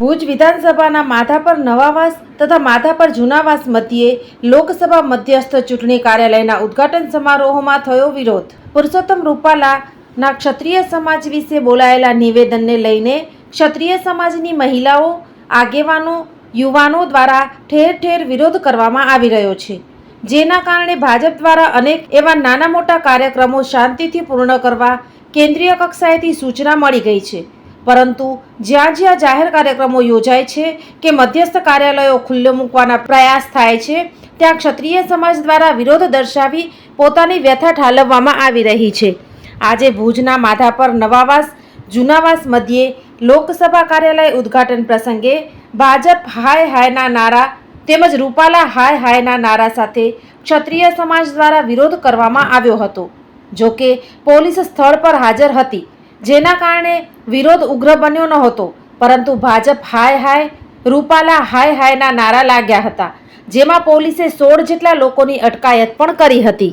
Bhuj વિધાનસભાના માધાપર નવાવાસ તથા માધાપર જૂનાવાસ મધ્યે લોકસભા મધ્યસ્થ ચૂંટણી કાર્યાલયના ઉદ્ઘાટન સમારોહમાં થયો વિરોધ. પુરુષોત્તમ રૂપાલાના ક્ષત્રિય સમાજ વિશે બોલાયેલા નિવેદનને લઈને ક્ષત્રિય સમાજની મહિલાઓ, આગેવાનો, યુવાનો દ્વારા ઠેર ઠેર વિરોધ કરવામાં આવી રહ્યો છે. જેના કારણે ભાજપ દ્વારા અનેક એવા નાના મોટા કાર્યક્રમો શાંતિથી પૂર્ણ કરવા કેન્દ્રીય કક્ષાએથી સૂચના મળી ગઈ છે. પરંતુ જ્યાં જ્યાં જાહેર કાર્યક્રમો યોજાય છે કે મધ્યસ્થ કાર્યાલયો ખુલ્લો મૂકવાના પ્રયાસ થાય છે, ત્યાં ક્ષત્રિય સમાજ દ્વારા વિરોધ દર્શાવી પોતાની વ્યથા ઠાલવવામાં આવી રહી છે. આજે ભુજના માધાપર નવાવાસ, જૂનાવાસ મધ્યે લોકસભા કાર્યાલય ઉદ્ઘાટન પ્રસંગે ભાજપ હાય હાયના નારા તેમજ રૂપાલા હાય હાયના નારા સાથે ક્ષત્રિય સમાજ દ્વારા વિરોધ કરવામાં આવ્યો હતો. જોકે પોલીસ સ્થળ પર હાજર હતી જેના કારણે વિરોધ ઉગ્ર બન્યો ન હતો પરંતુ ભાજપ હાય હાય, રૂપાલા હાય હાયના નારા લાગ્યા હતા, જેમાં પોલીસે સોળ જેટલા લોકોની અટકાયત પણ કરી હતી.